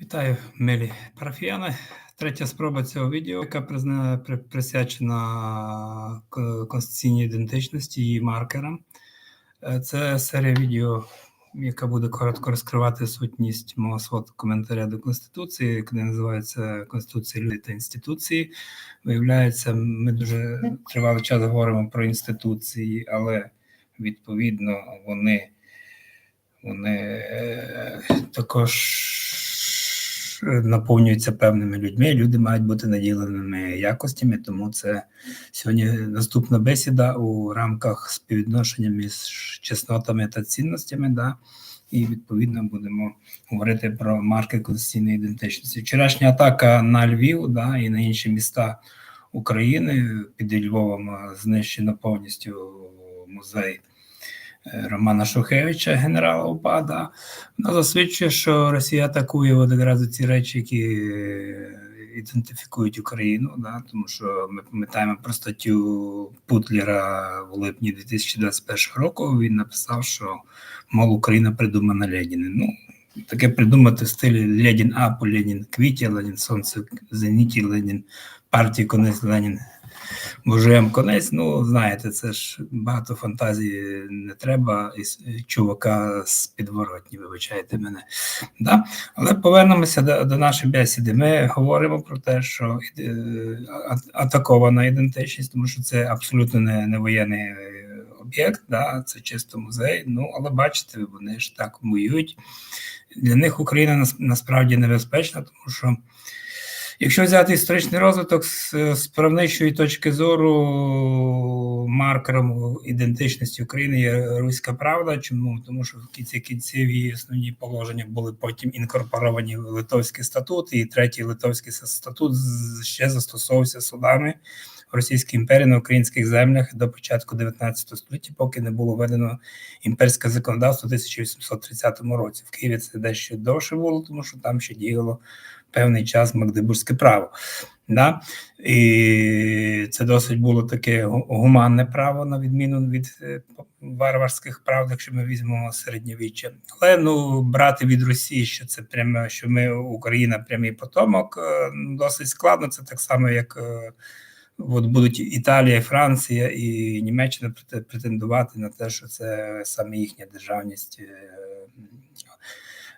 Вітаю, милі парафіяни. Третя спроба цього відео, яка присвячена конституційній ідентичності і маркерам. Е, Це серія відео, яка буде коротко розкривати сутність мого свого коментаря до Конституції, яка називається Конституція люди та інституції. Виявляється, ми дуже тривалий час говоримо про інституції, але відповідно вони вони е, також наповнюються певними людьми. Люди мають бути наділеними якостями, тому це сьогодні наступна бесіда у рамках співвідношення між чеснотами та цінностями. Да? І відповідно будемо говорити про марки конституційної ідентичності. Вчорашня атака на Львів да, і на інші міста України під Львовом знищено повністю музей. Романа Шухевича, генерала УПА, да, вона засвідчує, що Росія атакує от якраз ці речі, які е, ідентифікують Україну, да, тому що ми пам'ятаємо про статтю Путлера в липні 2021 року. Він написав, що мол Україна придумана Леніним. Ну, таке придумати в стилі Ленін Апу, Ленін Квіті, Ленін Сонце Зеніті, Ленін партії Конець, Ленін Божуєм конець, ну знаєте, це ж багато фантазії не треба із чувака з підворотні, вибачайте мене. Да? Але повернемося до, до нашої бесіди. Ми говоримо про те, що е, атакована ідентичність, тому що це абсолютно не, не воєнний е, об'єкт, да? це чисто музей. Ну, але бачите, вони ж так воюють. Для них Україна нас- насправді небезпечна, тому що. Якщо взяти історичний розвиток з, правничої точки зору, маркером ідентичності України є руська правда. Чому? Тому що в кінці кінців її основні положення були потім інкорпоровані в Литовський статут, і третій Литовський статут ще застосовувався судами в Російській імперії на українських землях до початку 19 століття, поки не було введено імперське законодавство у 1830 році. В Києві це дещо довше було, тому що там ще діяло певний час Магдебурзьке право. Да? І це досить було таке гуманне право, на відміну від е, варварських прав, якщо ми візьмемо середньовіччя. Але ну брати від Росії, що це прямо, що ми Україна прямий потомок, е, ну, досить складно. Це так само, як е, от будуть Італія, Франція і Німеччина претендувати на те, що це саме їхня державність.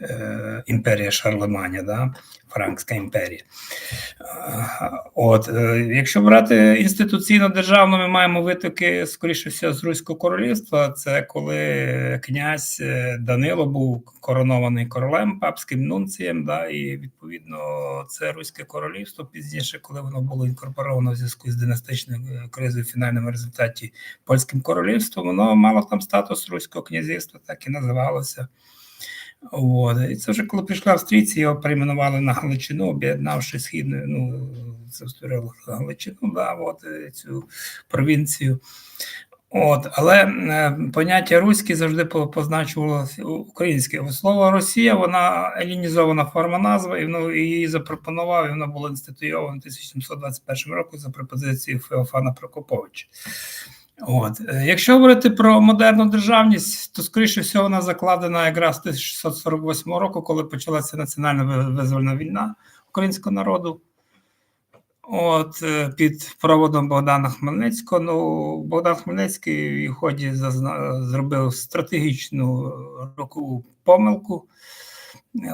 Е, Імперія Шарлеманя, да? Франкська імперія. Е, От, е, якщо брати інституційно державно, ми маємо витоки, скоріше всього, з Руського королівства. Це коли князь Данило був коронований королем, папським нунцієм, да, і відповідно це Руське королівство пізніше, коли воно було інкорпоровано в зв'язку з династичною кризою в фінальному результаті польським королівством, воно мало там статус Руського князівства, так і називалося. От. І це вже коли прийшли австрійці, його перейменували на Галичину, об'єднавши східну, ну, це створило Галичину, да, от, е, цю провінцію. От, але е, поняття руське завжди позначувалося українське. Слово Росія, вона елінізована форма назви, і воно її запропонував, і вона була інституйована в 1721 році за пропозицією Феофана Прокоповича. От. е, Якщо говорити про модерну державність, то скоріше всього вона закладена якраз з 1648 року, коли почалася національна визвольна війна українського народу. От е, під проводом Богдана Хмельницького. Ну, Богдан Хмельницький в ході зазна... зробив стратегічну рокову помилку.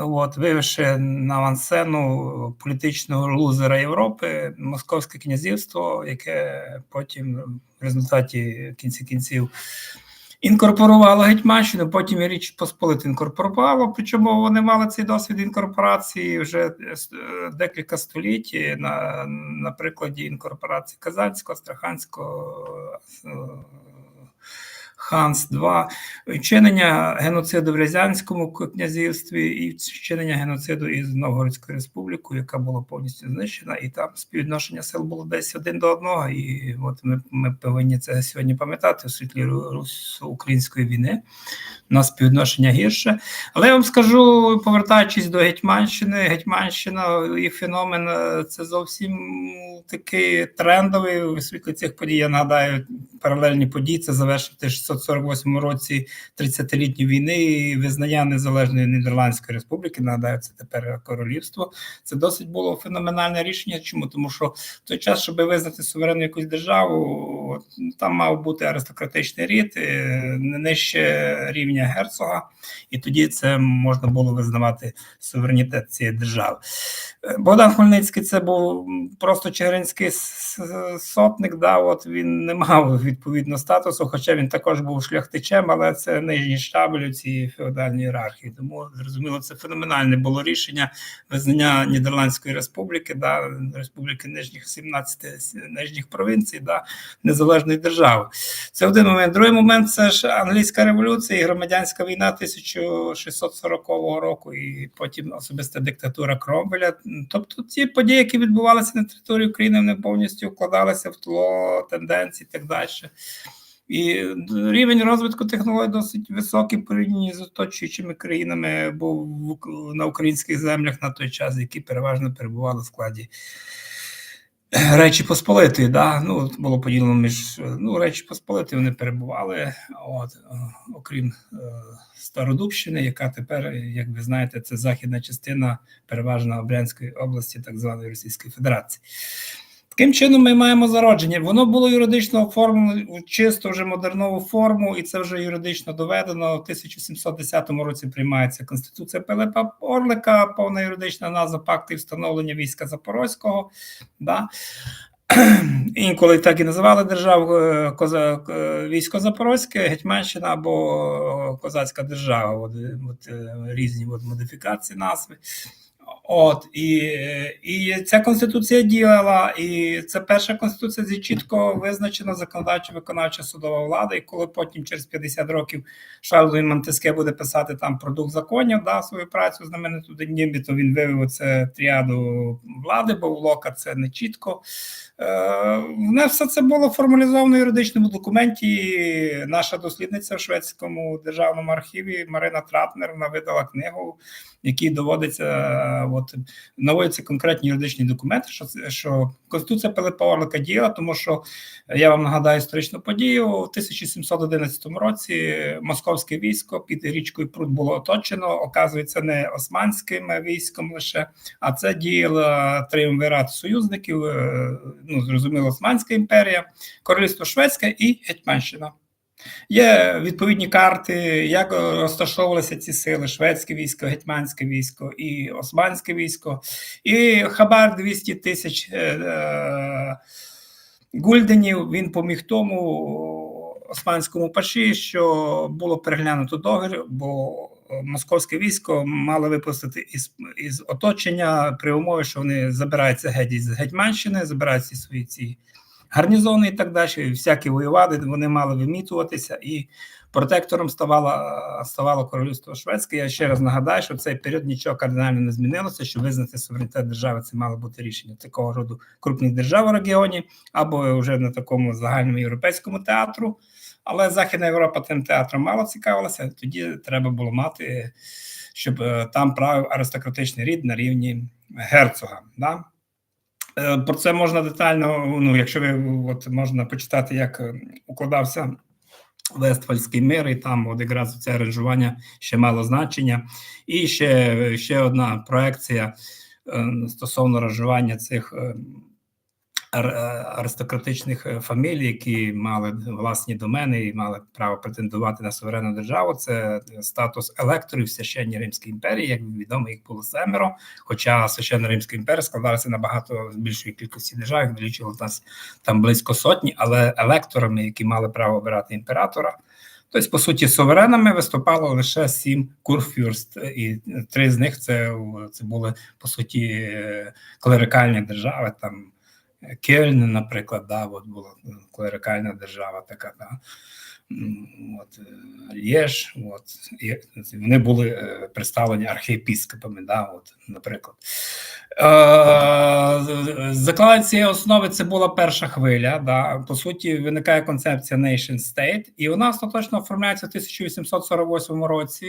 От, вивівши на авансцену політичного лузера Європи, Московське князівство, яке потім в результаті кінці кінців інкорпорувало Гетьманщину, потім і Річ Посполит інкорпорувало. Причому вони мали цей досвід інкорпорації вже е, е, декілька століть на, на прикладі інкорпорації Казанського, Астраханського. Ханс 2 вчинення геноциду в Рязанському князівстві і вчинення геноциду із Новгородською республікою, яка була повністю знищена, і там співвідношення сил було десь один до одного. І от ми, ми повинні це сьогодні пам'ятати у світлі ру- русско-української війни. У нас співвідношення гірше. Але я вам скажу, повертаючись до Гетьманщини, Гетьманщина і феномен е, це зовсім такий трендовий у світлі цих подій. Я нагадаю, паралельні події це завершити 600 1848 році 30-літньої війни і визнання незалежної Нідерландської республіки. Нагадаю, це тепер королівство. Це досить було феноменальне рішення. Чому тому, що в той час, щоб визнати суверенну якусь державу, там мав бути аристократичний рід, е, не нижче рівня герцога, і тоді це можна було визнавати суверенітет цієї держави. Е, Богдан Хмельницький це був просто чигиринський сотник. Да, от він не мав відповідно статусу, хоча він також був шляхтичем, але це нижній штабель у цій феодальній ієрархії. Тому зрозуміло, це феноменальне було рішення визнання Нідерландської республіки, да, республіки нижніх 17 нижніх провінцій, да, незалежної держави. Це один момент. Другий момент це ж англійська революція і громадянська війна 1640 року, і потім особиста диктатура Кромвеля. Тобто ті події, які відбувалися на території України, вони повністю вкладалися в тло тенденцій і так далі. І рівень розвитку технологій досить високий порівняно з оточуючими країнами, був на українських землях на той час, які переважно перебували в складі Речі Посполитої. Да? Ну, було поділено між ну, Речі Посполитої вони перебували, от, е, окрім е, Стародубщини, яка тепер, як ви знаєте, це західна частина переважно Брянської області, так званої Російської Федерації. Таким чином, ми маємо зародження. Воно було юридично оформлено у чисто вже модернову форму, і це вже юридично доведено. У 1710 році приймається Конституція Пилипа Орлика, повна юридична назва пакту і встановлення війська Запорозького. Да? Інколи так і називали державу е, коза, е, військо Запорозьке, Гетьманщина або Козацька держава. От, е, от, е, різні от, модифікації назви. От і, і ця конституція діяла, і це перша конституція, де чітко визначена законодавча виконавча судова влада. І коли потім через 50 років Шарль Монтеске буде писати там про дух законів, да, свою працю знамениту Денімбі, то він вивів це тріаду влади, бо в Лока це не чітко. Е, Не все це було формалізовано в юридичному документі. Наша дослідниця в шведському державному архіві Марина Тратнер вона видала книгу, в якій доводиться е, от наводяться конкретні юридичні документи, що що Конституція Пилипа Орлика діяла, тому що е, я вам нагадаю історичну подію. У 1711 році московське військо під річкою Прут було оточено. Оказується, не османським військом лише, а це діяла триумвират союзників. Е, Ну зрозуміло, Османська імперія, Королівство Шведське і Гетьманщина. Є відповідні карти, як розташовувалися ці сили: шведське військо, гетьманське військо і османське військо, і хабар 200 тисяч е, е, гульденів. Він поміг тому османському паші, що було переглянуто договір, бо московське військо мало випустити із, із оточення при умові, що вони забираються геть із Гетьманщини, забирають свої ці гарнізони і так далі. Всякі воювати, вони мали вимітуватися, і протектором ставало, ставало королівство Шведське. Я ще раз нагадаю, що в цей період нічого кардинально не змінилося. Щоб визнати суверенітет держави, це мало бути рішення такого роду крупних держав у регіоні, або вже на такому загальному європейському театру. Але Західна Європа тим театром мало цікавилася. Тоді треба було мати, щоб е, там правив аристократичний рід на рівні герцога. Да? Е, Про це можна детально, ну, якщо ви от можна почитати, як е, укладався Вестфальський мир, і там от якраз це аранжування ще мало значення. І ще, ще одна проекція стосовно аранжування цих аристократичних е, фамілій, які мали власні домени і мали право претендувати на суверенну державу. Це статус електорів священній Римській імперії. Як відомо, їх було семеро. Хоча священна Римська імперія складалася набагато з більшої кількості держав, налічувало нас там близько сотні, але електорами, які мали право обирати імператора. Тобто, по суті, суверенами виступало лише сім курфюрст, і три з них це, це були по суті е, клерикальні держави. Там Кельн, наприклад, да, от була клерикальна держава така. Да. От, е, Лєж, от, і вони були е, представлені архієпіскопами, да, от, наприклад. Е, Заклад цієї основи це була перша хвиля. Да. По суті, виникає концепція nation state, і вона остаточно оформляється в 1848 році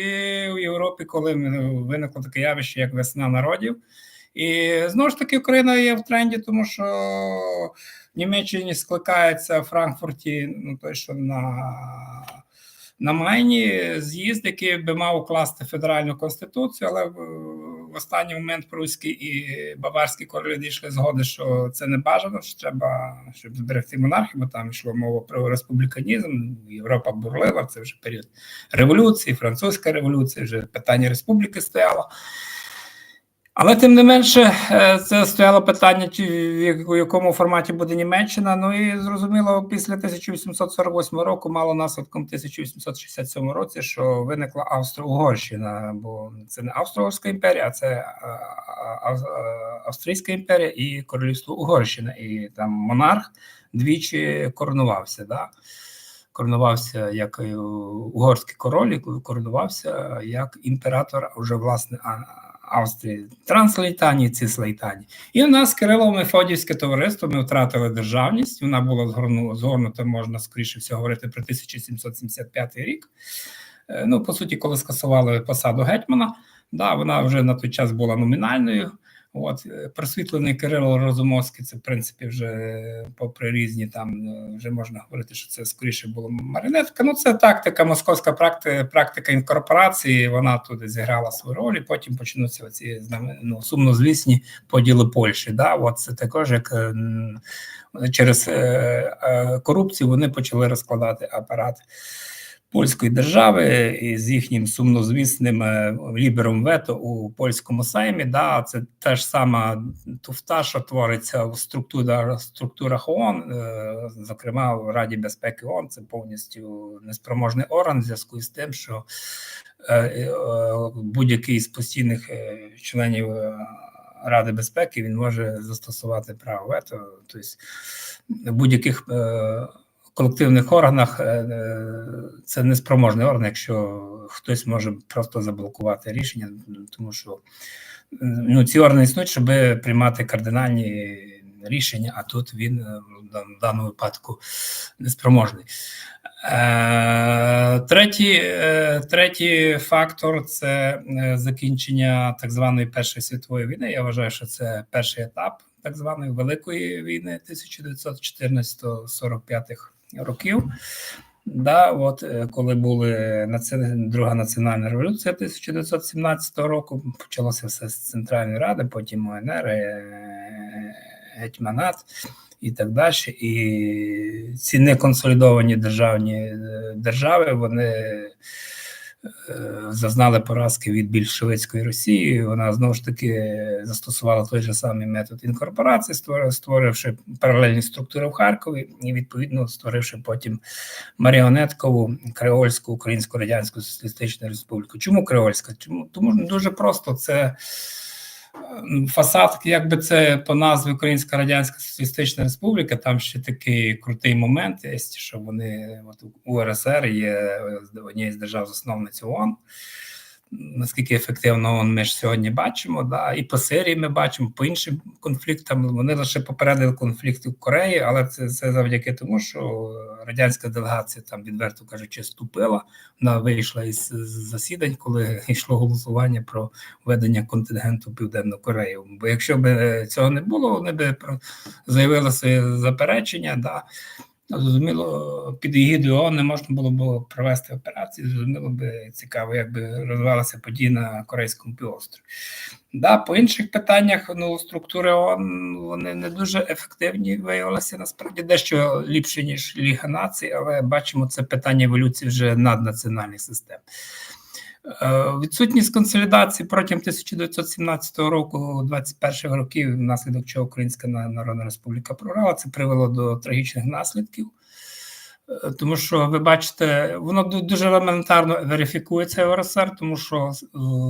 в Європі, коли виникло таке явище, як весна народів. І знову ж таки, Україна є в тренді, тому що в Німеччині скликається в Франкфурті, ну той, що на на Майні з'їзд, який би мав укласти федеральну конституцію, але в, останній момент прусські і баварські королі дійшли згоди, що це не бажано, що треба щоб зберегти монархію, бо там йшло мова про республіканізм. Європа бурлива, це вже період революції, французька революція, вже питання республіки стояло. Але тим не менше, е, це стояло питання, чи в якому форматі буде Німеччина. Ну і зрозуміло, після 1848 року мало наслідком 1867 році, що виникла Австро-Угорщина, бо це не Австро-Угорська імперія, а це е, Австрійська імперія і Королівство Угорщина. І там монарх двічі коронувався. Да? Коронувався як угорський король, і коронувався як імператор, вже власне. Австрії, Транслейтані, Ціслейтані. І у нас Кирило-Мефодівське товариство ми втратили державність. Вона була згорнута, можна скоріше всього говорити про 1775 рік. Ну, по суті, коли скасували посаду гетьмана, да, вона вже на той час була номінальною. От просвітлений Кирило Розумовський, це в принципі вже попри різні там вже можна говорити, що це скоріше було маринетка. Ну це тактика, московська практика, практика інкорпорації. Вона туди зіграла свою роль. і Потім почнуться оці ну, сумнозвісні поділи Польщі. Да, от це також як через корупцію вони почали розкладати апарат польської держави і з їхнім сумнозвісним е, лібером вето у польському саймі. Да, це та ж сама туфта, що твориться в структурах структурах ООН, е, зокрема в Раді безпеки ООН, це повністю неспроможний орган в зв'язку з тим, що е, будь-який з постійних членів Ради безпеки він може застосувати право вето, тобто в будь-яких колективних органах е, е, це неспроможний орган, якщо хтось може просто заблокувати рішення, тому що ну, ці органи існують, щоб приймати кардинальні рішення, а тут він е, в даному випадку неспроможний. Третій третій фактор це закінчення так званої Першої світової війни. Я вважаю, що це перший етап так званої Великої війни 1914-45 років. Да, от е, Коли була Друга національна революція 1917 року, почалося все з Центральної Ради, потім ОНР, е, Гетьманат і так далі. І ці неконсолідовані державні е, держави, вони Е, зазнали поразки від більшовицької Росії. Вона знову ж таки застосувала той же самий метод інкорпорації, створивши паралельні структури в Харкові і відповідно створивши потім маріонеткову Креольську Українську Радянську Соціалістичну Республіку. Чому Креольська? Чому тому дуже просто це фасад, якби це по назві Українська Радянська Соціалістична Республіка, там ще такий крутий момент є, що вони от УРСР є однією з держав засновниць ООН наскільки ефективно ми ж сьогодні бачимо, да, і по Сирії ми бачимо, по іншим конфліктам вони лише попередили конфлікти в Кореї, але це це завдяки тому, що радянська делегація там, відверто кажучи, ступила. Вона вийшла із засідань, коли йшло голосування про введення контингенту Південну Корею. Бо якщо б цього не було, вони б заявили своє заперечення. да, Зрозуміло, під егідою ООН не можна було б провести операції. Зрозуміло би цікаво, як би розвивалися події на Корейському півострові. Да, По інших питаннях ну, структури ООН вони не дуже ефективні виявилися насправді дещо ліпше, ніж Ліга націй, але бачимо це питання еволюції вже наднаціональних систем. Е, відсутність консолідації протягом 1917 року, 21 років, внаслідок чого Українська Народна Республіка програла, це привело до трагічних наслідків. Е, тому що ви бачите, воно дуже елементарно верифікується РСР, тому що е,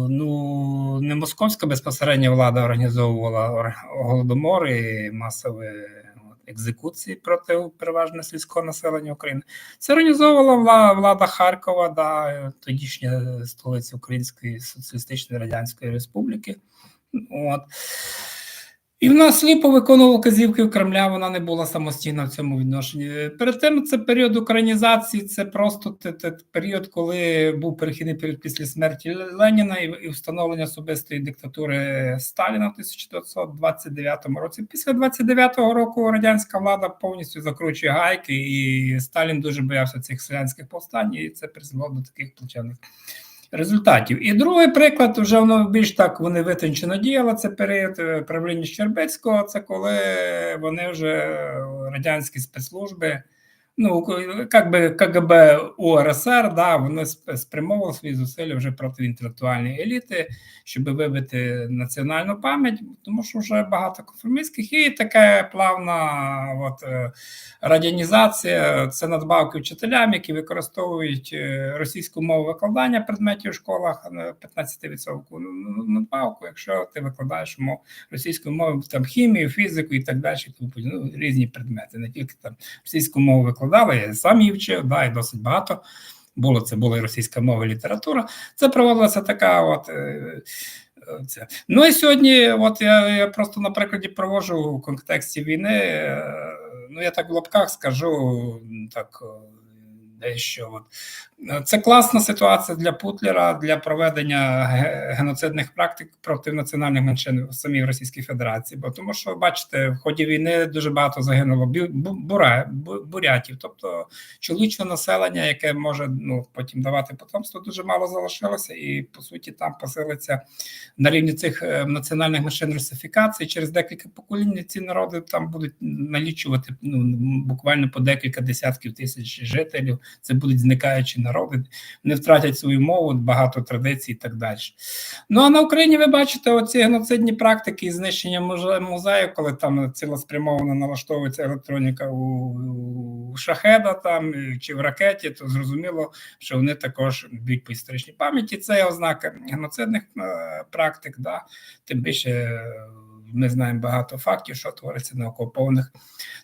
ну не московська безпосередня влада організовувала голодомор і масові екзекуції проти переважно сільського населення України. Це організовувала влада Харкова, да, тодішня столиця Української Соціалістичної Радянської Республіки. От. І вона сліпо виконувала вказівки в Кремля, вона не була самостійна в цьому відношенні. Перед тим це період українізації, це просто те, те, період, коли був перехідний період після смерті Леніна і, і встановлення особистої диктатури Сталіна в 1929 році. Після 29-го року радянська влада повністю закручує гайки, і Сталін дуже боявся цих селянських повстань, і це призвело до таких плачевних результатів. І другий приклад, вже воно більш так вони витончено діяли. Це період е, правління Щербецького. Це коли вони вже е, радянські спецслужби. Ну, як би КГБ УРСР, да, вони спрямовували свої зусилля вже проти інтелектуальної еліти, щоб вибити національну пам'ять, тому що вже багато конформістських. І така плавна от, е, радянізація, це надбавки вчителям, які використовують е, російську мову викладання предметів в школах на 15% ну, ну, надбавку, якщо ти викладаєш мов російською мовою там хімію, фізику і так далі, ну, різні предмети, не тільки там російську мову викладали, я сам її вчив, да, і досить багато. Було це була і російська мова, і література. Це проводилася така от. е, Це. Ну і сьогодні, от я, я просто на прикладі проводжу в контексті війни. е, Ну, я так в лапках скажу так е, дещо. От. Це класна ситуація для Путлера для проведення ге- геноцидних практик проти національних меншин в самій Російській Федерації. Бо тому, що бачите, в ході війни дуже багато загинуло бура, бурятів, тобто чоловічого населення, яке може ну потім давати потомство, дуже мало залишилося, і по суті там посилиться на рівні цих е, національних меншин русифікації. Через декілька поколінь ці народи там будуть налічувати ну буквально по декілька десятків тисяч жителів. Це будуть зникаючі народи, не втратять свою мову, багато традицій і так далі. Ну а на Україні ви бачите оці геноцидні практики і знищення музею, коли там цілеспрямовано налаштовується електроніка у, у шахеда там чи в ракеті, то зрозуміло, що вони також б'ють по історичній пам'яті. Це є ознака геноцидних е, практик. Да? Тим більше е, ми знаємо багато фактів, що твориться на окупованих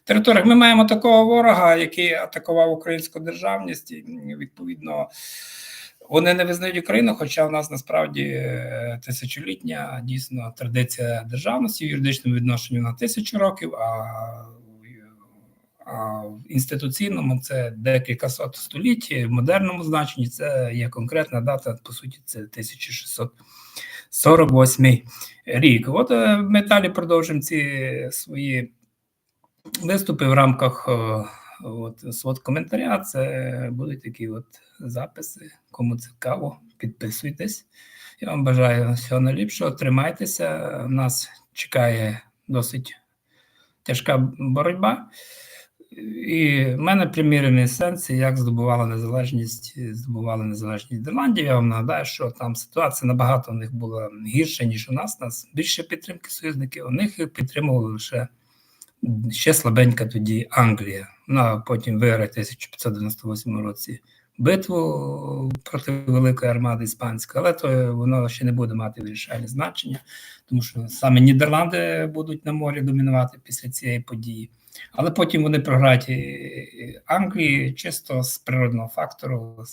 територіях. Ми маємо такого ворога, який атакував українську державність, і відповідно. Вони не визнають Україну, хоча в нас насправді е, тисячолітня дійсно традиція державності в юридичному відношенні на тисячу років, а, а в інституційному це декілька сот століть, в модерному значенні це є конкретна дата, по суті, це 1648 рік. От е, ми далі продовжимо ці свої виступи в рамках е, от, свод коментаря. Це будуть такі от записи. Кому цікаво, підписуйтесь. Я вам бажаю всього найліпшого. Тримайтеся. Нас чекає досить тяжка боротьба. І в мене примірені сенси, як здобувала незалежність, здобували незалежність Нідерландів. Я вам нагадаю, що там ситуація набагато у них була гірша, ніж у нас. Нас більше підтримки союзників. У них підтримували лише ще слабенька тоді Англія. Вона потім виграє в 1598 році битву проти великої армади іспанської, але то воно ще не буде мати вирішальне значення, тому що саме Нідерланди будуть на морі домінувати після цієї події. Але потім вони програють Англії чисто з природного фактору.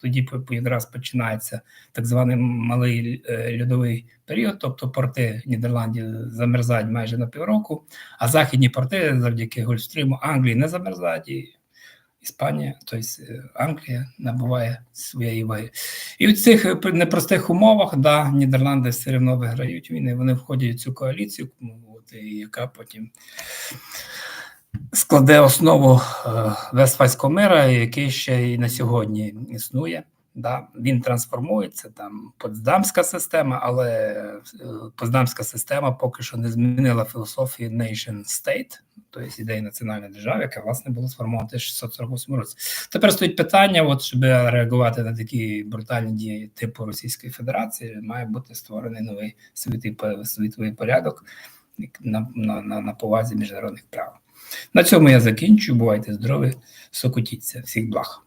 Тоді якраз починається так званий малий е, льодовий період, тобто порти Нідерландів замерзають майже на півроку, а західні порти завдяки Гольфстріму Англії не замерзають. Іспанія, тобто е, Англія набуває своєї ваги. І в цих е, непростих умовах, да, Нідерланди все одно виграють війни, вони входять в цю коаліцію, от, яка потім складе основу е, Вестфальського мира, який ще й на сьогодні існує. Да, він трансформується там Потсдамська система, але е, Потсдамська система поки що не змінила філософію nation state, тобто ідеї національної держави, яка власне була сформована в 1648 році. Тепер стоїть питання: от щоб реагувати на такі брутальні дії типу Російської Федерації, має бути створений новий світовий, світовий порядок на, на, на, на повазі міжнародних прав. На цьому я закінчу. Бувайте здорові, сокотіться. Всіх благ.